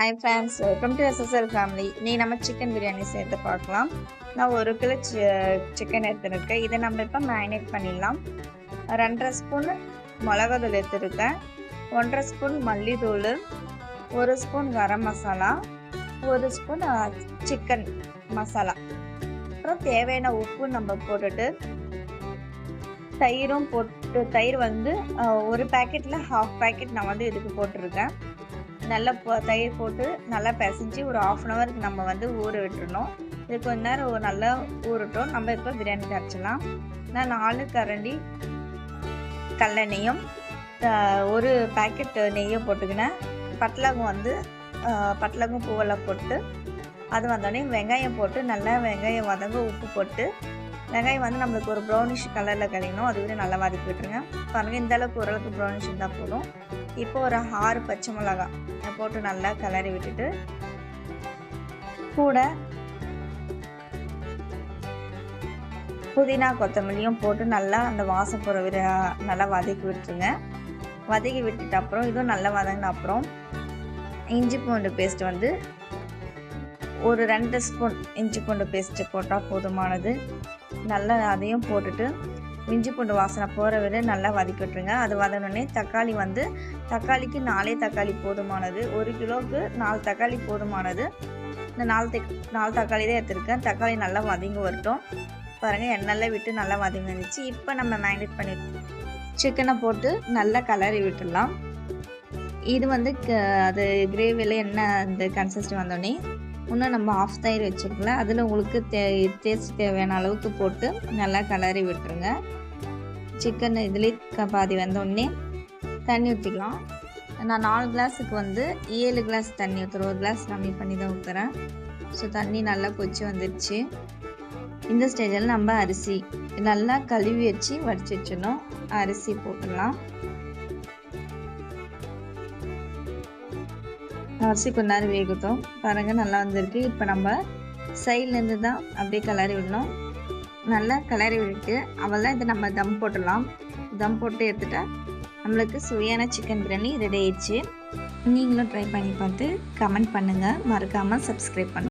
Hi friends welcome to SSL family நீ நம்ம chicken biryani சேர்த்து பார்க்கலாம். நான் ஒரு கிலோ சிக்கன் எடுத்துருக்கேன். இதை நம்ம இப்போ மேரினேட் பண்ணிடலாம். ரெண்டரை ஸ்பூன் மிளகாத்தூள் எடுத்துருக்கேன். ஒன்றரை ஸ்பூன் மல்லித்தூள். ஒரு ஸ்பூன் கரம் மசாலா. ஒரு ஸ்பூன் சிக்கன் மசாலா. அப்புறம் தேவையான உப்பு நம்ம போட்டுட்டு தயிரும் போட்டு தயிர் வந்து ஒரு பேக்கெட்டில் ஹாஃப் பேக்கெட் நான் வந்து இதுக்கு போட்டிருக்கேன். நல்லா தயிர் போட்டு நல்லா பிசைஞ்சு ஒரு ஆஃப் அன் ஹவருக்கு நம்ம வந்து ஊற விட்டுருணும் இது கொஞ்ச நேரம் ஒரு நல்லா ஊறட்டும். நம்ம இப்போ பிரியாணி கரைச்சலாம் நான் நாலு கரண்டி கல்லெண்ணையும் ஒரு பேக்கெட் நெய்யும் போட்டுக்கினேன். பட்டலகம் வந்து பட்டலகம் பூவெல்லாம் போட்டு அது வந்தோடனே வெங்காயம் போட்டு நல்லா வெங்காயம் வதங்க உப்பு போட்டு வெங்காயம் வந்து நம்மளுக்கு ஒரு ப்ரௌனிஷ் கலரில் கிடைக்கணும் அது வரையும் நல்லா வதக்கி விட்டுருங்க. பாருங்கள் இந்த அளவுக்கு ஓரளவுக்கு ப்ரௌனிஷ் இருந்தால் போதும். இப்போ ஒரு ஆறு பச்சை மிளகாய் போட்டு நல்லா கிளறி விட்டுட்டு கூட புதினா கொத்தமல்லியும் போட்டு நல்லா அந்த வாசம் போகிற நல்லா வதக்கி விட்டுருங்க. வதக்கி விட்டுட்டு அப்புறம் இதுவும் நல்லா வதங்கின அப்புறம் இஞ்சி பூண்டு பேஸ்ட் வந்து ஒரு ரெண்டு ஸ்பூன் இஞ்சி பூண்டு பேஸ்ட்டு போட்டால் போதுமானது. நல்லா அதையும் போட்டுட்டு இஞ்சி பூண்டு வாசனை போகிற வரை நல்லா வதக்கி விட்டுருங்க அது வதனோடனே தக்காளி வந்து தக்காளிக்கு நாலே தக்காளி போதுமானது. ஒரு கிலோவுக்கு நாலு தக்காளி போதுமானது. இந்த நாலு தக் நாலு தக்காளி தான் எடுத்திருக்கேன். தக்காளி நல்லா வதங்கி வரட்டும். பாருங்கள் எண்ணெயில் விட்டு நல்லா வதங்கி வந்துச்சு. இப்போ நம்ம மேக்னேட் பண்ணி சிக்கனை போட்டு நல்லா கலரி விட்டுடலாம். இது வந்து க- அது கிரேவியில் என்ன அந்த கன்சிஸ்டி வந்தோடனே இன்னும் நம்ம ஆஃப் தயிர் வச்சுருக்கல அதில் உங்களுக்கு தே டேஸ்ட் தேவையான அளவுக்கு போட்டு நல்லா கலரி விட்டுருங்க. சிக்கன் இதுலேயே பாதி வந்தோடனே தண்ணி ஊற்றிக்கலாம் நான் நாலு கிளாஸுக்கு வந்து ஏழு கிளாஸ் தண்ணி ஊற்றுறேன் ஒரு கிளாஸ் கம்மி பண்ணி தான் ஊற்றுறேன் ஸோ தண்ணி நல்லா கொச்சி வந்துடுச்சு இந்த ஸ்டேஜில் நம்ம அரிசி நல்லா கழுவி வச்சு வடிச்சு வச்சிடணும். அரிசி போட்டுடலாம். அரிசி கொஞ்ச நேரம் வேகட்டும். பாருங்க நல்லா வந்திருக்கு. இப்போ நம்ம சைட்லேருந்து தான் அப்படியே கிளறி விடணும். நல்லா கிளறி விட்டு அவள் இதை நம்ம தம் போட்டுடலாம். தம் போட்டு எடுத்துட்டா நம்மளுக்கு சுவையான சிக்கன் பிரியாணி ரெடி ஆயிடுச்சு. நீங்களும் ட்ரை பண்ணி பார்த்து கமெண்ட் பண்ணுங்கள் மறக்காமல் சப்ஸ்கிரைப் பண்ணுங்கள்